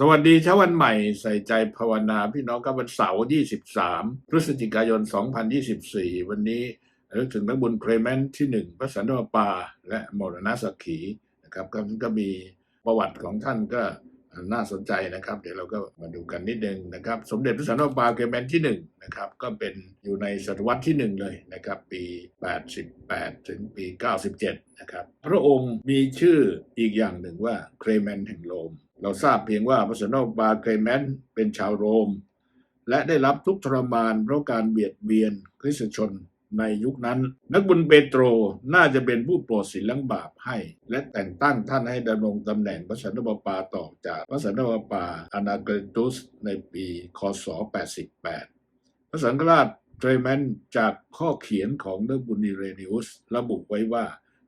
สวัสดีเช้าวันใหม่ใส่ใจภาวนาพี่น้องกับวันเสาร์23 พฤศจิกายน 2024 วันนี้นึกถึงนักบุญเครเมนต์ที่1พระสันตปา และมรณสักขีนะครับก็ก็มีประวัติของท่านก็น่าสนใจนะครับ เดี๋ยวเราก็มาดูกันนิดนึงนะครับ สมเด็จพระสันตปาเครเมนต์ที่1นะครับก็เป็นอยู่ในศตวรรษที่ 1 เลยนะครับ ปี 88 ถึงปี 97 นะครับ พระองค์มีชื่ออีกอย่างหนึ่งว่าเครเมนต์แห่งโรม เราทราบเพียงว่าพระสันตปาเครเมนเป็นชาวโรม และได้รับทุกทรมานเพราะการเบียดเบียนคริสตชนในยุคนั้น นักบุญเปโตรน่าจะเป็นผู้โปรดศิลล้างบาปให้ และแต่งตั้งท่านให้ดำรงตำแหน่งพระสันตะปาต่อจากพระสันตะปาอนาเกรตุสในปีคศ 88 พระสังฆราชเทรแมนจากข้อเขียนของนักบุญนิเรนิอุสระบุไว้ว่า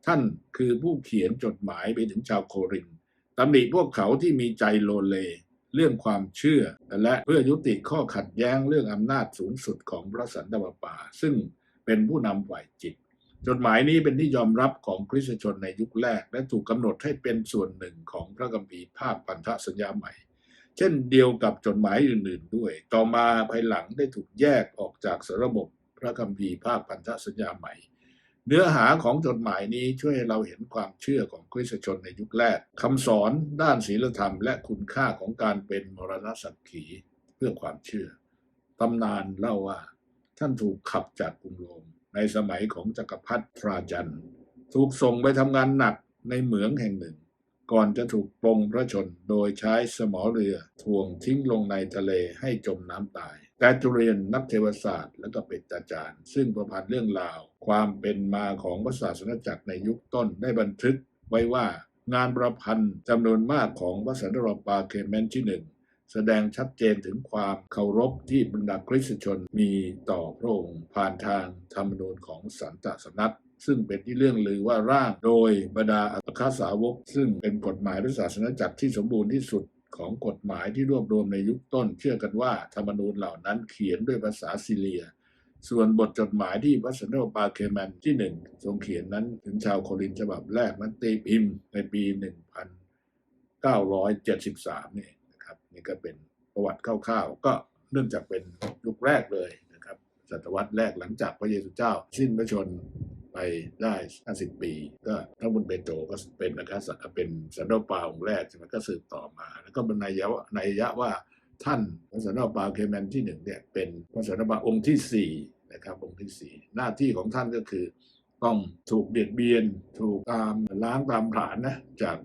ท่านคือผู้เขียนจดหมายไปถึงชาวโคริน ตำหนิพวกเขาที่มีใจโลเล เรื่องความเชื่อ และเพื่อยุติข้อขัดแย้งเรื่องอำนาจสูงสุดของพระสันตะปาปา ซึ่งเป็นผู้นำฝ่ายจิต จดหมายนี้เป็นที่ยอมรับของคริสตชนในยุคแรก และถูกกำหนดให้เป็นส่วนหนึ่งของพระคัมภีร์ภาคพันธสัญญาใหม่ เช่นเดียวกับจดหมายอื่น ๆ ด้วย ต่อมาภายหลังได้ถูกแยกออกจากสระบบพระคัมภีร์ภาคพันธสัญญาใหม่ เนื้อหาของจดหมายนี้ช่วยให้เราเห็นความเชื่อของคริสตชนในยุคแรกคำสอนด้านศีลธรรมและคุณค่าของการเป็นมรณะสักขีเพื่อความเชื่อตำนานเล่าว่า ท่านถูกขับจากกรุงโรมในสมัยของจักรพรรดิทราจันถูกส่งไปทำงานหนักในเหมืองแห่งหนึ่ง ก่อนจะถูกปลงพระชนโดยใช้สมอเรือ ทวงทิ้งลงในทะเลให้จมน้ำตาย แต่จุเรียนนักเทวศาสตร์ และก็เป็นอาจารย์ ซึ่งประพันธ์เรื่องราว ความเป็นมาของพระศาสนจักรในยุคต้นได้บันทึกไว้ว่างานประพันธ์จำนวนมากของพระสันตะปาเคเมนที่หนึ่งแสดงชัดเจนถึงความเคารพที่บรรดาคริสตชนมีต่อพระองค์ผ่านทางธรรมนูญของสันตสนัตซึ่งเป็นที่เรื่องลือว่าร่างโดยบรรดาอัครสาวก ซึ่งเป็นกฎหมายพระศาสนจักรที่สมบูรณ์ที่สุด ของกฎหมายที่รวบรวมในยุคต้น เชื่อกันว่าธรรมนูญเหล่านั้นเขียนด้วยภาษาซิเลีย ส่วนบทจดหมายที่พระสันตะปาเคแมนที่หนึ่งทรงเขียนนั้นถึงชาวโครินฉบับแรกนั้นตีพิมพ์ในปี 1973 นี่นะครับนี่ก็เป็นประวัติคร่าวๆ ก็เนื่องจากเป็นยุคแรกเลยนะครับศตวรรษแรกหลังจากพระเยซูเจ้าสิ้นพระชน ไปได้ 50 ปี ก็พระบุญเปโตรก็เป็นนะครับเป็นสันตะปาองค์แรกใช่ไหมก็สืบต่อมา แล้วก็บรรนายะในยะว่าท่านพระสันตะปาเคแมนที่หนึ่งเนี่ยเป็นพระสันตะปาองค์ที่สี่นะครับองค์ที่สี่หน้าที่ของท่านก็คือ ต้องถูกเบียดเบียน ถูกตามล้างตามผลาญนะจาก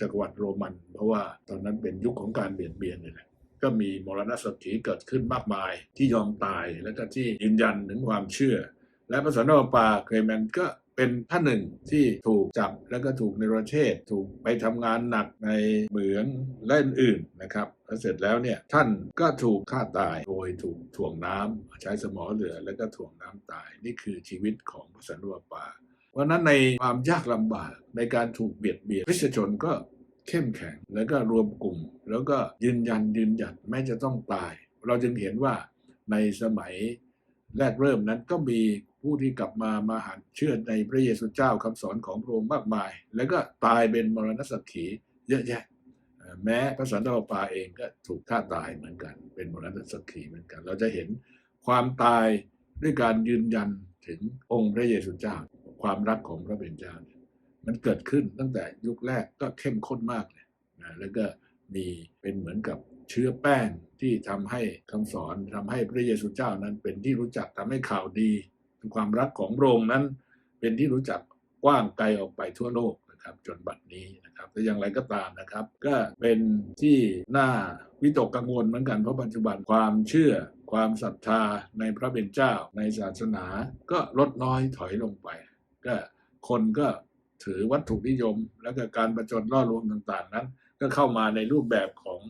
จักรวรรดิโรมัน เพราะว่าตอนนั้นเป็นยุคของการเบียดเบียนนี่แหละก็มีมรณสถีเกิดขึ้นมากมายที่ยอมตายแล้วก็ที่ยืนยันถึงความเชื่อ และพระสันตะปาเคยแมนก็เป็นท่านหนึ่งที่ถูกจับแล้วก็ถูกในประเทศถูกไปทำงานหนักในเหมืองและอื่นๆนะครับแล้วเสร็จแล้วเนี่ยท่านก็ถูกฆ่าตายโดยถูกถ่วงน้ำใช้สมอเรือแล้วก็ถ่วงน้ำตายนี่คือชีวิตของพระสันตะปาเพราะนั้นในความยากลำบากในการถูกเบียดเบียนคริสตชนก็เข้มแข็งแล้วก็รวมกลุ่ม แล้วก็ยืนยันยืนหยัดแม้จะต้องตาย เราจึงเห็นว่าในสมัยแรกเริ่มนั้นก็มี ผู้ที่กลับมามาหันเชื่อในพระเยซูเจ้าคำสอนของพระองค์มากมาย แล้วก็ตายเป็นมรณสักขีเยอะแยะ แม้พระสันตะปาเองก็ถูกฆ่าตายเหมือนกัน เป็นมรณสักขีเหมือนกัน เราจะเห็นความตายด้วยการยืนยันถึงองค์พระเยซูเจ้า ความรักของพระเป็นเจ้าเนี่ยมันเกิดขึ้นตั้งแต่ยุคแรกก็เข้มข้นมากเลยนะแล้วก็มีเป็นเหมือนกับเชื้อแป้งที่ทำให้คำสอนทำให้พระเยซูเจ้านั้นเป็นที่รู้จักทำให้ข่าวดี ความรักของพระองค์นั้น เป็นที่รู้จักกว้างไกลออกไปทั่วโลกนะครับจนบัดนี้นะครับแต่อย่างไรก็ตามนะครับ ก็เป็นที่น่าวิตกกังวลเหมือนกันเพราะปัจจุบันความเชื่อ ความศรัทธาในพระเป็นเจ้า ในศาสนาก็ลดน้อยถอยลงไป ก็คนก็ถือวัตถุนิยม แล้วก็การประจนล่อลวงต่างๆนั้น ก็เข้ามาในรูปแบบของ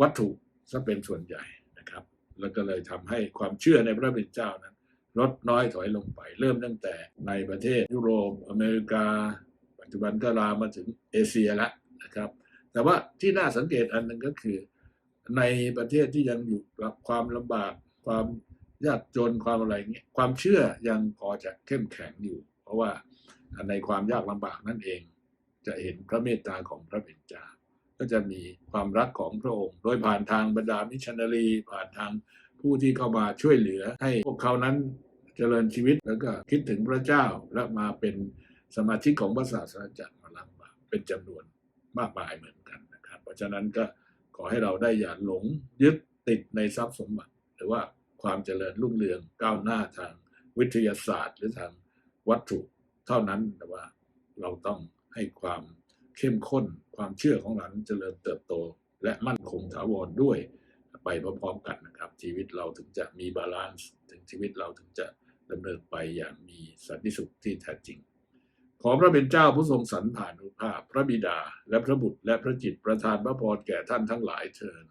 วัตถุซะเป็นส่วนใหญ่นะครับ แล้วก็เลยทำให้ความเชื่อในพระเป็นเจ้านั้น ลดน้อยถอยลงไป เริ่มตั้งแต่ในประเทศยุโรปอเมริกา ปัจจุบันก็ลามมาถึงเอเชียแล้วนะครับ แต่ว่าที่น่าสังเกตอันหนึ่งก็คือ ในประเทศที่ยังอยู่กับความลำบากความยากจนความอะไรเงี้ยความเชื่อยังพอจะเข้มแข็งอยู่ เพราะว่าในความยากลำบากนั่นเอง จะเห็นพระเมตตาของพระเป็นเจ้าก็จะมีความรักของพระองค์ โดยผ่านทางบรรดามิชชันนารีผ่านทาง ผู้ที่เข้ามาช่วยเหลือให้พวกเขานั้นเจริญชีวิตแล้วก็คิดถึงพระเจ้าและมาเป็นสมาชิกของพระศาสนาจักรมารับมาเป็นจำนวนมากมายเหมือนกันนะครับ เพราะฉะนั้นก็ขอให้เราได้อย่าหลงยึดติดในทรัพย์สมบัติ หรือว่าความเจริญรุ่งเรืองก้าวหน้าทางวิทยาศาสตร์หรือทางวัตถุเท่านั้นแต่ว่าเราต้องให้ความเข้มข้นความเชื่อของเรานั้นเจริญเติบโต และมั่นคงถาวรด้วย ไปพร้อมๆกันนะครับ ชีวิตเราถึงจะมีบาลานซ์ถึงชีวิตเราถึงจะดำเนินไปอย่างมีสันติสุขที่แท้จริง ขอพระเป็นเจ้าผู้ทรงสรรผ่านุภาพ พระบิดาและพระบุตรและพระจิตประทานพระพรแก่ท่านทั้งหลายเชิญ